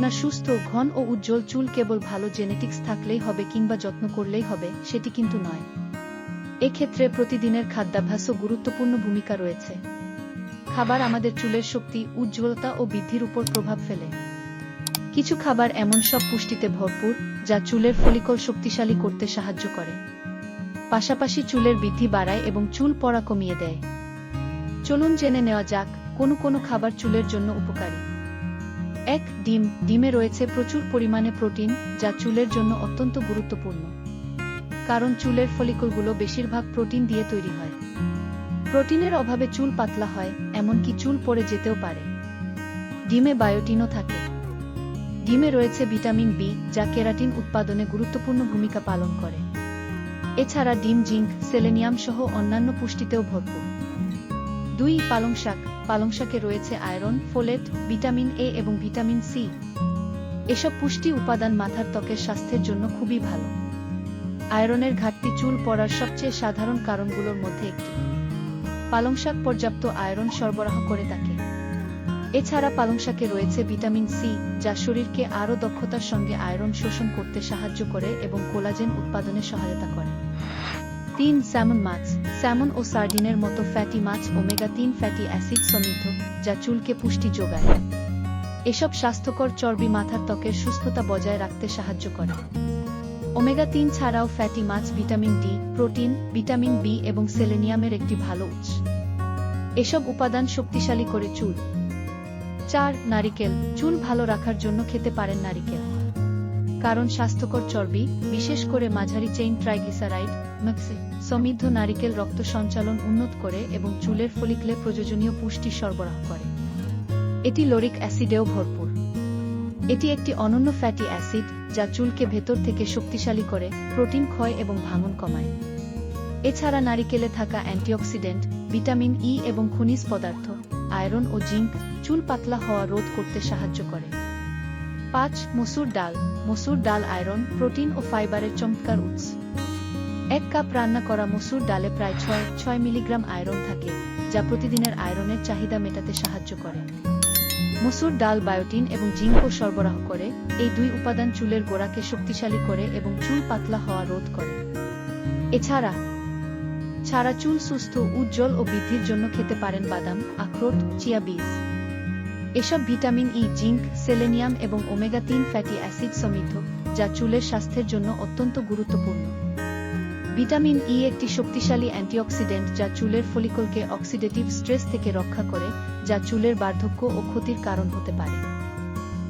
আপনার সুস্থ, ঘন ও উজ্জ্বল চুল কেবল ভালো জেনেটিক্স থাকলেই হবে কিংবা যত্ন করলেই হবে, সেটি কিন্তু নয়। এক্ষেত্রে প্রতিদিনের খাদ্যাভ্যাসও গুরুত্বপূর্ণ ভূমিকা রয়েছে। খাবার আমাদের চুলের শক্তি, উজ্জ্বলতা ও বৃদ্ধির উপর প্রভাব ফেলে। কিছু খাবার এমন সব পুষ্টিতে ভরপুর, যা চুলের ফলিকল শক্তিশালী করতে সাহায্য করে। পাশাপাশি চুলের বৃদ্ধি বাড়ায় এবং চুল পড়া কমিয়ে দেয়। চলুন জেনে নেওয়া যাক, কোনো কোনো খাবার চুলের জন্য উপকারী। এক ডিম, ডিমে রয়েছে প্রচুর পরিমাণে প্রোটিন, যা চুলের জন্য অত্যন্ত গুরুত্বপূর্ণ। কারণ চুলের ফলিকলগুলো বেশিরভাগ প্রোটিন দিয়ে তৈরি হয়। প্রোটিনের অভাবে চুল পাতলা হয়, এমনকি চুল পড়ে যেতেও পারে। ডিমে বায়োটিনও থাকে। ডিমে রয়েছে ভিটামিন বি, যা কেরাটিন উৎপাদনে গুরুত্বপূর্ণ ভূমিকা পালন করে। এছাড়া ডিম জিঙ্ক সেলেনিয়াম সহ অন্যান্য পুষ্টিতেও ভরপুর। দুই পালং শাক। পালং শাকে রয়েছে আয়রন, ফোলেট, ভিটামিন এ এবং ভিটামিন সি। এসব পুষ্টি উপাদান মাথার ত্বকের স্বাস্থ্যের জন্য খুবই ভালো। আয়রনের ঘাটতি চুল পড়ার সবচেয়ে সাধারণ কারণগুলোর মধ্যে একটি। পালং শাক পর্যাপ্ত আয়রন সরবরাহ করে থাকে। এছাড়া পালং শাকে রয়েছে ভিটামিন সি, যা শরীরকে আরও দক্ষতার সঙ্গে আয়রন শোষণ করতে সাহায্য করে এবং কোলাজেন উৎপাদনে সহায়তা করে। তিন স্যামন মাছ। স্যামন ও সার্ডিনের মতো ফ্যাটি মাছ ওমেগা তিন ফ্যাটি অ্যাসিড সমৃদ্ধ, যা চুলকে পুষ্টি যোগায়। এসব স্বাস্থ্যকর চর্বি মাথার ত্বকের সুস্থতা বজায় রাখতে সাহায্য করে। ওমেগা তিন ছাড়াও ফ্যাটি মাছ vitamin D, protein, vitamin B এবং সেলেনিয়ামের একটি ভালো উৎস। এসব উপাদান শক্তিশালী করে চুল। চার, নারিকেল। চুল ভালো রাখার জন্য খেতে পারেন নারিকেল। কারণ স্বাস্থ্যকর চর্বি, বিশেষ করে মাঝারি চেইন ট্রাইগ্লিসারাইড, ম্যাক্সি, সমৃদ্ধ নারিকেল রক্ত সঞ্চালন উন্নত করে এবং চুলের ফলিকলে প্রয়োজনীয় পুষ্টি সরবরাহ করে। এটি লোরিক অ্যাসিডেও ভরপুর। এটি একটি অনন্য ফ্যাটি অ্যাসিড, যা চুলকে ভেতর থেকে শক্তিশালী করে, প্রোটিন ক্ষয় এবং ভাঙন কমায়। এছাড়া নারিকেলে থাকা অ্যান্টিঅক্সিডেন্ট, ভিটামিন ই এবং খনিজ পদার্থ, আয়রন ও জিঙ্ক, চুল পাতলা হওয়া রোধ করতে সাহায্য করে। পাঁচ মসুর ডাল মসুর ডাল আয়রন, প্রোটিন ও ফাইবারের চমৎকার উৎস। এক কাপ রান্না করা মসুর ডালে প্রায় ছয় ছয় মিলিগ্রাম আয়রন থাকে, যা প্রতিদিনের আয়রনের চাহিদা মেটাতে সাহায্য করে। মসুর ডাল বায়োটিন এবং জিঙ্কও সরবরাহ করে, এই দুই উপাদান চুলের গোড়াকে শক্তিশালী করে এবং চুল পাতলা হওয়া রোধ করে। এছাড়া, ছাড়া চুল সুস্থ, উজ্জ্বল ও বৃদ্ধির জন্য খেতে পারেন বাদাম, আখরোট, চিয়া বীজ। এসব ভিটামিন ই, জিঙ্ক, সেলেনিয়াম এবং ওমেগা তিন ফ্যাটি অ্যাসিড সমৃদ্ধ, যা চুলের স্বাস্থ্যের জন্য অত্যন্ত গুরুত্বপূর্ণ। ভিটামিন ই একটি শক্তিশালী অ্যান্টিঅক্সিডেন্ট যা চুলের ফলিকলকে অক্সিডেটিভ স্ট্রেস থেকে রক্ষা করে, যা চুলের বার্ধক্য ও ক্ষতির কারণ হতে পারে।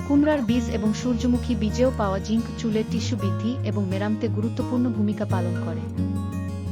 কুমড়ার বীজ এবং সূর্যমুখী বীজেও পাওয়া জিঙ্ক চুলের টিস্যু বৃদ্ধি এবং মেরামতে গুরুত্বপূর্ণ ভূমিকা পালন করে।